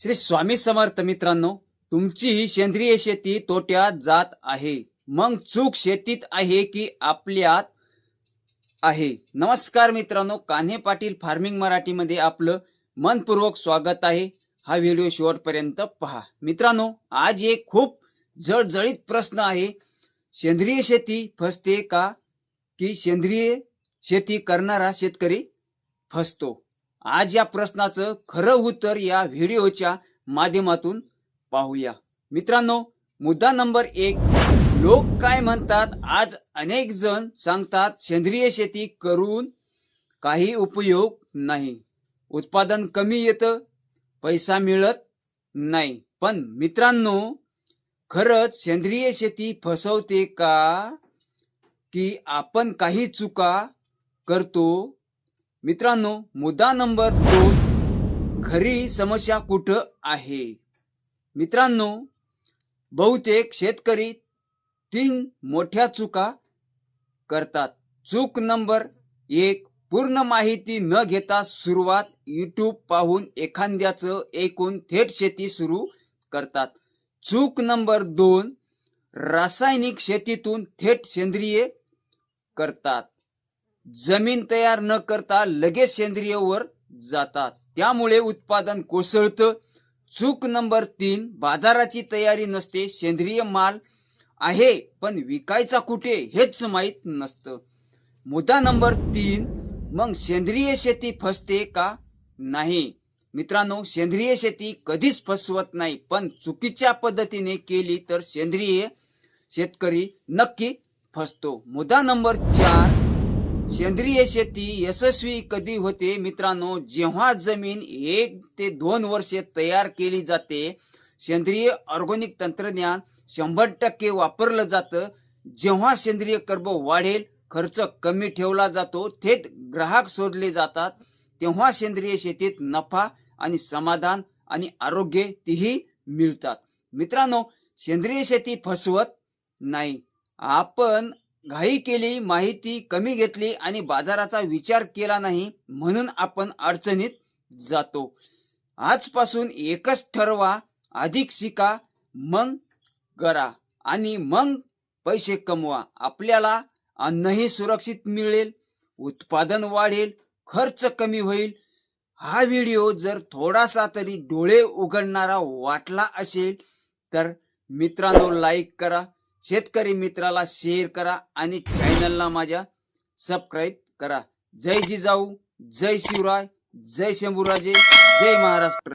श्री स्वामी समर्थ मित्रांनो तुमची सेंद्रिय शेती तोट्यात जात आहे. मग चूक शेतीत आहे की आपल्यात आहे? नमस्कार मित्रांनो कान्हे पाटील फार्मिंग मराठीमध्ये आपलं मनपूर्वक स्वागत आहे. हा व्हिडिओ शेवटपर्यंत पहा. मित्रांनो आज एक खूप जळजळीत प्रश्न आहे. सेंद्रिय शेती फसते का? की सेंद्रिय शेती करणारा शेतकरी फसतो? आज या प्रश्नाचं खरं उत्तर या व्हिडिओच्या माध्यमातून पाहूया. मित्रांनो मुद्दा नंबर एक लोक काय म्हणतात? आज अनेक जण सांगतात सेंद्रिय शेती करून काही उपयोग नाही. उत्पादन कमी येतं पैसा मिळत नाही. पण मित्रांनो खरंच सेंद्रिय शेती फसवते का? की आपण काही चुका करतो मित्रांनो मुद्दा नंबर दोन खरी समस्या कुठं आहे? मित्रांनो बहुतेक शेतकरी तीन मोठ्या चुका करतात. चूक नंबर एक पूर्ण माहिती न घेता सुरुवात यूट्यूब पाहून एखाद्याचं एकूण थेट शेती सुरू करतात. चूक नंबर दोन रासायनिक शेतीतून थेट सेंद्रिय करतात. जमीन तयार न करता लगेच सेंद्रियवर जातात. त्यामुळे उत्पादन कोसळतं. चूक नंबर तीन बाजाराची तयारी नसते सेंद्रिय माल आहे पण विकायचा कुठे हेच माहीत नसतं. मुद्दा नंबर तीन मग सेंद्रिय शेती फसते का? नाही. मित्रांनो सेंद्रिय शेती कधीच फसवत नाही पण चुकीच्या पद्धतीने केली तर सेंद्रिय शेतकरी नक्की फसतो. मुद्दा नंबर चार सेंद्रिय शेती यशस्वी कधी होते? मित्रांनो जेव्हा जमीन एक ते दोन वर्षे तयार केली जाते सेंद्रिय ऑर्गॅनिक तंत्रज्ञान शंभर टक्के वापरलं जातं. जेव्हा सेंद्रिय कर्ब वाढेल खर्च कमी ठेवला जातो थेट ग्राहक शोधले जातात. तेव्हा सेंद्रिय शेतीत नफा आणि समाधान आणि आरोग्य तीही मिळतात. मित्रांनो सेंद्रिय शेती फसवत नाही. आपण घाई केली माहिती कमी घेतली आणि बाजाराचा विचार केला नाही म्हणून आपण अडचणीत जातो. आजपासून एकच ठरवा अधिक शिका मग करा आणि मग पैसे कमवा. आपल्याला अन्नही सुरक्षित मिळेल उत्पादन वाढेल खर्च कमी होईल. हा व्हिडिओ जर थोडासा तरी डोळे उघडणारा वाटला असेल तर मित्रांनो लाईक करा. शेतकरी मित्राला शेअर करा आणि चॅनलला माझ्या सबस्क्राईब करा. जय जिजाऊ जय शिवराय जय शंभूराजे जय महाराष्ट्र.